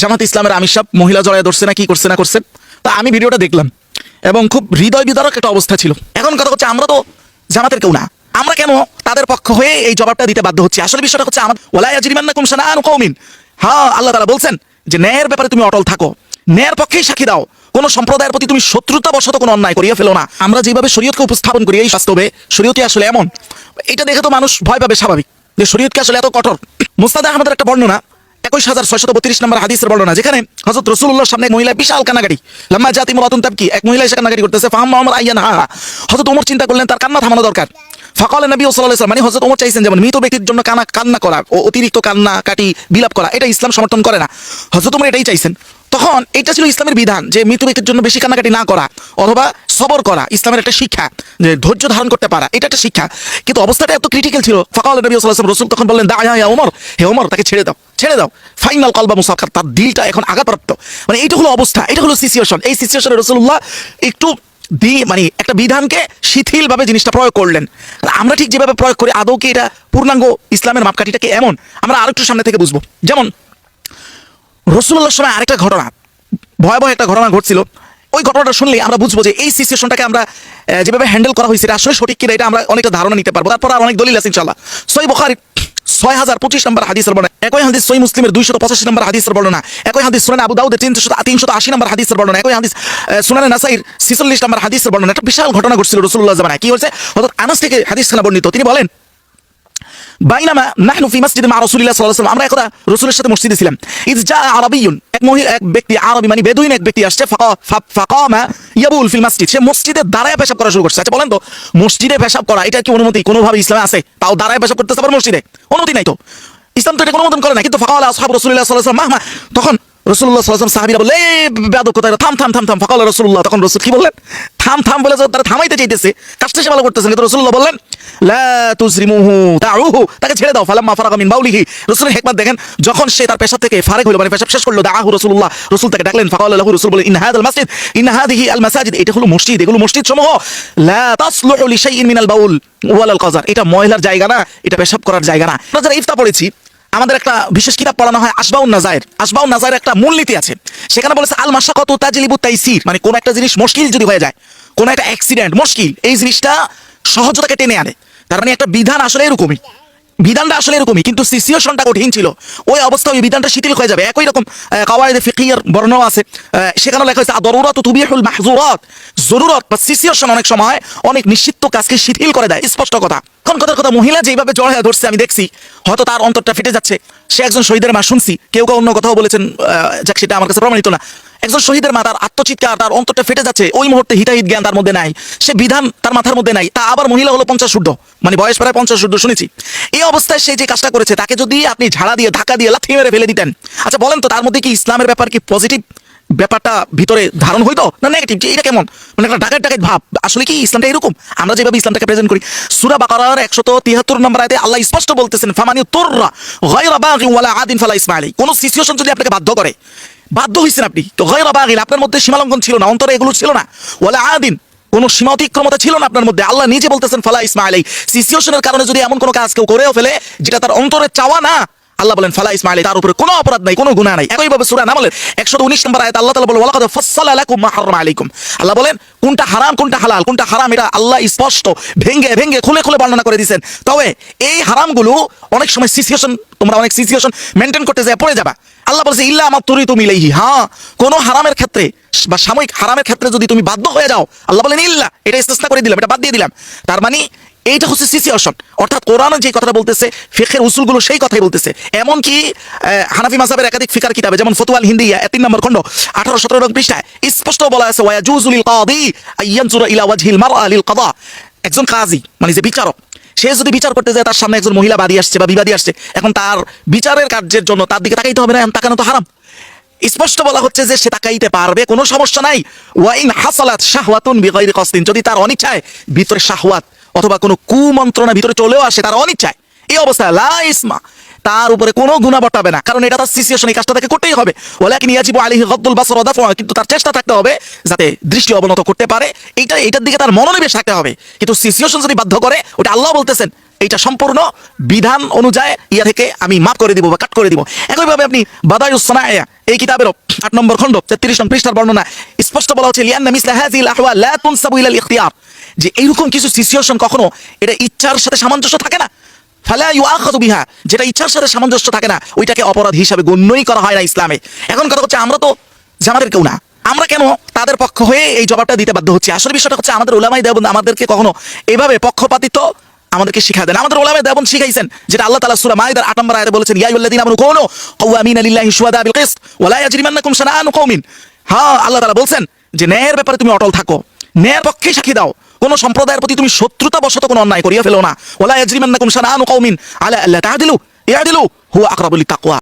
জামাত ইসলামের আমির সাহেব মহিলা জড়ায় ধরছে না, কি করছে না করছে, তা আমি ভিডিওটা দেখলাম এবং খুব হৃদয় বিদারক একটা অবস্থা ছিল। এখন কথা হচ্ছে আমরা তো জামাতের কেউ না। আমরা কেন তাদের পক্ষ হয়ে এই জবাবটা দিতে বাধ্য হচ্ছি? আসলে বিষয়টা হচ্ছে আমার ওলাইয়া জিরিমান্না কুমসানা আনু কৌমিন হ্যাঁ আল্লাহ তালা বলছেন যে ন্যায়ের ব্যাপারে তুমি অটল থাকো। ন্যায়ের পক্ষেই সাক্ষী দাও। কোন সম্প্রদায়ের প্রতি তুমি শত্রুতা বশত কোনো অন্যায় করিয়া ফেলো না। আমরা যেভাবে শরীয়তকে উপস্থাপন করি, এই বাস্তবে শরীয়তই আসলে এমন। এটা দেখে তো মানুষ ভয় পাবে স্বাভাবিক যে শরীয়তকে আসলে এত কঠোর। মুস্তাদ আহমদের একটা বর্ণনা একুশ হাজার ছয়শত বত্রিশ নম্বর হাদিসের বর্ণনা, যেখানে হজরত রসুল্লাহর সামনে মহিলা বিশাল কানাগাড়ি লম্বা জাতি মরাতুন তাবকি, এক মহিলা এসে কানাগাড়ি করতেছে। ফাহাম মোহাম্মদ আইয়ান হা হজরত ওমর চিন্তা করলেন, তার কান্না থামানো দরকার। ফকাল নবী সাল্লাহ মানে হজরত ওমর চাইছেন যেমন মৃত ব্যক্তির জন্য কানা কান্না করা ও অতিরিক্ত কান্না কাটি বিলাপ করা, এটা ইসলাম সমর্থন করে না। হজরত ওমর এটাই চাইছেন। তখন এটা ছিল ইসলামের বিধান যে মৃত ব্যক্তির জন্য বেশি কান্নাকাটি না করা অথবা সবর করা ইসলামের একটা শিক্ষা, যে ধৈর্য ধারণ করতে পারা, এটা একটা শিক্ষা। কিন্তু অবস্থাটা এত ক্রিটিক্যাল ছিল, ফকাল নবী সাল্লাহ রসুল তখন বললেন, দা হ্যাঁ ওমর হে ওমর তাকে ছেড়ে দাও ছেড়ে দাও। ফাইনাল কলবা মুসাফার তার দিলটা এখন আঘাতপ্রাপ্ত। মানে এইটা হলো অবস্থা, এটা হলো সিচুয়েশন এই সিচুয়েশনে রসুল্লাহ একটু দি মানে একটা বিধানকে শিথিলভাবে জিনিসটা প্রয়োগ করলেন। আমরা ঠিক যেভাবে প্রয়োগ করি, আদৌ কি এটা পূর্ণাঙ্গ ইসলামের মাপকাঠিটাকে এমন? আমরা আরেকটু সামনে থেকে বুঝব। যেমন রসুল্লাহর সময় আরেকটা ঘটনা ভয়াবহ একটা ঘটনা ঘটছিল। ওই ঘটনাটা শুনলে আমরা বুঝব যে এই সিচুয়েশনটাকে আমরা যেভাবে হ্যান্ডেল করা হয়েছে আসলে সঠিক কিনা এটা আমরা অনেকটা ধারণা নিতে পারব। তারপর আর অনেক দলিল আছে ইনশাল্লাহ সই বখারি ছয় হাজার পঁচিশ নম্বর হাদিসের বর্ণনা। একই হাদিস সই মুসলিমের দুইশত পঁচাশি নম্বর হাদিসের বর্ণনা। একই হাদিস সুনানে আবু দাউদের তিনশো তিনশত আশি নম্বর হাদিসের বর্ণনা। একই হাদিস আহ, সুনানে নাসাইর ছিচল্লিশ নম্বর হাদিসের বর্ণনা। একটা বিশাল ঘটনা ঘটছিল রসুল্লাহ জামানায়। কি হয়েছে? হঠাৎ আনাস থেকে হাদিস খানা বর্ণিত। তিনি বলেন বাইনামা নাহনু ফি মসজিদে মা রাসূলুল্লাহ সাল্লাল্লাহু আলাইহি আমরা একদা রাসূলের সাথে মসজিদে ছিলাম। ইজ জা আরাবিয়ুন, এক মহিলা, এক ব্যক্তি আরবি মানে বেদুইন এক ব্যক্তি আসছে, ফাকা ফাকামা ইয়াবুল ফিল মসজিদ। সে মসজিদে দাঁড়ায় পেশাব করা শুরু করছে। আচ্ছা বলেন তো, মসজিদে পেশাব করা, এটা কি অনুমতি কোনোভাবে ইসলামে আছে? তাও দাঁড়ায় পেশাব করতেছে আবার মসজিদে। অনুমতি নাই তো। ইসলাম তো এটা কোনো মতন করে না, কিন্তু ফাকাল আসহাব রাসূলুল্লাহ সাল্লাল্লাহু আলাইহি তখন আলাইহি ওয়াসাল্লাম সাহাবীরা বলে বেয়াদব কোথায় থাম থাম থাম থাম। ফাকাল রাসূলুল্লাহ, তখন রাসূল কি বললেন? থাম থাম বলে তারা থামাইতে চাইতেছে, কাজটা সে ভালো করতেছেন কিন্তু রাসূলুল্লাহ বললেন তুজরিমুহু, দাউহু, তাকে ছেড়ে দাও। ফালাম্মা ফারাগা মিন বাউলিহি রাসূলের হিকমত দেখেন, যখন সে তার পেশাব থেকে ফারেক হলো মানে পেশাব শেষ করল দাআহু রাসূলুল্লাহ, রাসূল তাকে ডাকলেন, ফাকাল লাহু রাসূল, বলে ইন হাদাল মাসজিদ ইন হাদিহি আল মাসাজিদ। এটা হলো মসজিদ, এগুলো মসজিদ সমূহ লা তাসলুহু লিশাইইন মিনাল বাউল ওয়ালাল কাজার। এটা ময়লার জায়গা না, এটা পেশাব করার জায়গা না। আমরা যারা ইফতা পড়েছি আমাদের একটা বিশেষ কিতাব পড়ানো হয় আসবাউন নাজায়ের। আসবাউন নাজায়ের একটা মূলনীতি আছে। সেখানে বলেছে আল কত তাজলিবু তাইসির। মানে কোনো একটা জিনিস মুশকিল যদি হয়ে যায়, কোনো একটা অ্যাক্সিডেন্ট মুশকিল, এই জিনিসটা সহজতাকে টেনে আনে। তার মানে একটা বিধান আসলে এরকমই। বিধানটা আসলে এরকমই, কিন্তু সিচুয়েশনটা কঠিন ছিল। ওই অবস্থা ওই বিধানটা শিথিল হয়ে যাবে। একই রকম কাওয়াইদে ফিকিয়ার বর্ণনা আছে। সেখানে লেখা হয়েছে দরুরাত তুবিহুল মাহজুরাত জরুরত বা সিচুয়েশন অনেক সময় অনেক নিশ্চিত কাজকে শিথিল করে দেয়। স্পষ্ট কথা। এখন কথার কথা, মহিলা যেভাবে জড় হয়ে ধরছে, আমি দেখছি, হয়তো তার অন্তরটা ফেটে যাচ্ছে। সে একজন শহীদের মা শুনছি। কেউ কেউ অন্য কথাও বলেছেন যাক, সেটা আমার কাছে প্রমাণিত না। একজন শহীদের মা তার আত্মচিৎকার, তার অন্তরটা ফেটে যাচ্ছে, ওই মুহূর্তে হিতাহিত জ্ঞান তার মধ্যে নাই। সে বিধান তার মাথার মধ্যে নাই। তা আবার মহিলা হলো পঞ্চাশ শুদ্ধ মানে বয়স প্রায় পঞ্চাশ শুদ্ধ শুনেছি। এই অবস্থায় সে যে কাজটা করেছে, তাকে যদি আপনি ঝাড়া দিয়ে, ধাক্কা দিয়ে, লাথি মেরে ফেলে দিতেন আচ্ছা বলেন তো তার মধ্যে কি ইসলামের ব্যাপার কি পজিটিভ ব্যাপারটা ভিতরে ধারণ হইতো, না নেগেটিভ যে এটা কেমন? মানে একটা ডাকাত ডাকাত ভাব। আসলে কি ইসলামটা এরকম? আমরা যেভাবে ইসলামটাকে প্রেজেন্ট করি, সুরা বাকারার একশত তিয়াত্তর নম্বর আয়তে আল্লাহ স্পষ্ট বলতেছেন ফামানি তোররা গায়রা বাগি আদিন ফালা ইসমাইলি। কোনো সিচুয়েশন যদি আপনাকে বাধ্য করে বাধ্য হয়েছেন আপনি। তো গায়রা বাগিল আপনার মধ্যে সীমালঙ্ঘন ছিল না, অন্তরে এগুলো ছিল না। ওয়ালা আদিন, কোন সীমা অতিক্রমতা ছিল না আপনার মধ্যে। আল্লাহ নিজে বলতেছেন, ফালা ইসমাইলি। সিচুয়েশনের কারণে যদি এমন কোনো কাজ কেউ করেও ফেলে, যেটা তার অন্তরে চাওয়া না, আল্লাহ বলেন, ফালা ইসমাইল, তার উপরে কোনো অপরাধ নাই, কোনো গুনাহ নাই। একইভাবে সূরা নামলের 119 নম্বর আয়াত আল্লাহ তাআলা বলেন, ওয়ালাকাদ ফাসসালা লাকুম মা হারামা আলাইকুম। আল্লাহ বলেন, কোনটা হারাম, কোনটা হালাল, কোনটা হারাম, এটা আল্লাহ স্পষ্ট ভেঙ্গে ভেঙ্গে, খুলে খুলে বর্ণনা করে দিয়েছেন। তবে এই হারামগুলো অনেক সময় সিচুয়েশন তোমরা অনেক সিচুয়েশন মেনটেন করতে যায় পড়ে যাবা। আল্লাহ বলছে, ইল্লা আমার তরি তুমি ইলাইহি। হ্যাঁ কোন হারামের ক্ষেত্রে বা সাময়িক হারামের ক্ষেত্রে যদি তুমি বাধ্য হয়ে যাও, আল্লাহ বলেন, ইল্লা, এটা ইস্তেসনা করে দিলাম, এটা বাদ দিয়ে দিলাম। তার মানে এইটা হচ্ছে সিচুয়েশন অর্থাৎ কোরআনে যে কথাটা বলতেছে ফিখের উসুলগুলো সেই কথাই বলতেছে। এমনকি হানাফি মাসাবের একাধিক ফিকার কিতাবে, যেমন ফতুয়াল হিন্দিয়া তিন নম্বর খণ্ড, আঠারো, সতেরো নং পৃষ্ঠায় স্পষ্ট বলা আছে, ওয়া জুজুলিল কাদি আইয়ানজুরা ইলা ওয়াজহিল মারআ লিল কাদা। একজন কাজী মানে যে বিচারক সে যদি বিচার করতে যায়, তার সামনে একজন মহিলা বাদী আসছে বা বিবাদী আসছে, এখন তার বিচারের কার্যের জন্য তার দিকে তাকাইতে হবে না তাকানো তো হারাম। স্পষ্ট বলা হচ্ছে যে সে তাকাইতে পারবে, কোনো সমস্যা নাই। ওয়াইন হাসালাত শাহওয়াতুন বিগৈর কসদিন, যদি তার অনিচ্ছায় ভিতরে শাহওয়াত অথবা কোনো কুমন্ত্রণা ভিতরে চলেও আসে, তার অনিচ্ছায়, এই অবস্থায় লা ইসমা তার উপরে কোনো গুণা বটাবে না। কারণ এটা তার সিচুয়েশন এই কাজটা তাকে করতেই হবে। ওয়ালাকিন ইয়াজিবু আলাইহি গদ্দুল বাসর ওয়া দাফা কিন্তু তার চেষ্টা থাকতে হবে যাতে দৃষ্টি অবনত করতে পারে। এইটা এটার দিকে তার মনোনিবেশ থাকতে হবে। কিন্তু সিচুয়েশন যদি বাধ্য করে, ওটা আল্লাহ বলতেছেন, এইটা সম্পূর্ণ বিধান অনুযায়ী ইয়া থেকে আমি মাফ করে দিব বা কাট করে দিব। একইভাবে আপনি বাদায়ুস সানায়া এই কিতাবের আট নম্বর খণ্ড, তেত্রিশ নম্বর পৃষ্ঠার বর্ণনা, স্পষ্ট বলা হচ্ছে লিয়ান্না মিসলা হাযিহিল আহওয়াল লা তুনসাবু ইলাল ইখতিয়ার। যে এইরকম কিছু সিচুয়েশন কখনো, এটা ইচ্ছার সাথে সামঞ্জস্য থাকে না? যেটা ইচ্ছার সাথে সামঞ্জস্য থাকে না, ওইটাকে অপরাধ হিসাবে গণ্যই করা হয় না ইসলামে। এখন কথা হচ্ছে, আমরা তো জামাতের কেউ না। আমরা কেন তাদের পক্ষ হয়ে এই জবাবটা দিতে বাধ্য হচ্ছে? আসলে বিষয়টা হচ্ছে, আমাদের ওলামাই দেবন আমাদেরকে কখনো এভাবে পক্ষপাতিত্ব আমাদেরকে শিখা দেন। আমাদের ওলামাই দেবন শিখাইছেন, যেটা আল্লাহ তাআলা সূরা মাইদার 8 নম্বর বলেছেন, ইয়া আইয়ুহাল্লাযীনা আমানু কুনু কাওয়ামিনা লিল্লাহি শুহাদা বিল কিসত ওয়া লা ইয়াজরিমান্নাকুম হ্যাঁ আল্লাহ তাআলা বলছেন যে, ন্যায়ের ব্যাপারে তুমি অটল থাকো। ন্যায়ের পক্ষে সাক্ষী দাও। কোন সম্প্রদায়ের প্রতি তুমি শত্রুতা বশত কোনো অন্যায় করিয়া ফেলো না। ওলা ইয়াজরিমান্নাকুম শানাআনু কৌমিন আলা আল্লাহ তাহা দিলু ইয়া দিলু হুয়া আকরাবু লিত্তাকওয়া।